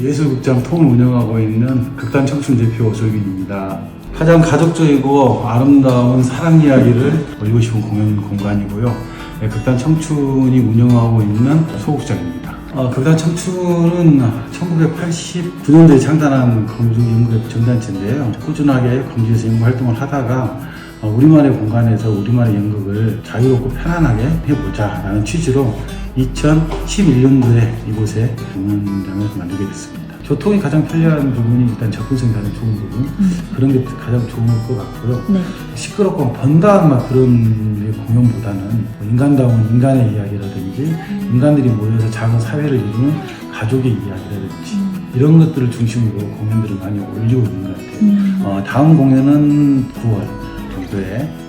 예술극장 통을 운영하고 있는 극단 청춘 대표 조윤입니다. 가장 가족적이고 아름다운 사랑 이야기를 올리고 싶은 공연 공간이고요. 네, 극단 청춘이 운영하고 있는 소극장입니다. 어, 극단 청춘은 1989년도에 창단한 검중 연구협 전단체인데요. 꾸준하게 검주에서 연구 활동을 하다가 어, 우리만의 공간에서 우리만의 연극을 자유롭고 편안하게 해보자 라는 취지로 2011년도에 이곳에 공연장을 만들게 됐습니다. 교통이 가장 편리한 부분이 일단 접근성이 가장 좋은 부분 그런 게 가장 좋은 것 같고요. 네. 시끄럽고 번다한 막 그런 공연보다는 뭐 인간다운 인간의 이야기라든지 인간들이 모여서 작은 사회를 이루는 가족의 이야기라든지 이런 것들을 중심으로 공연들을 많이 올리고 있는 것 같아요. 음. 어, 다음 공연은 9월 정도에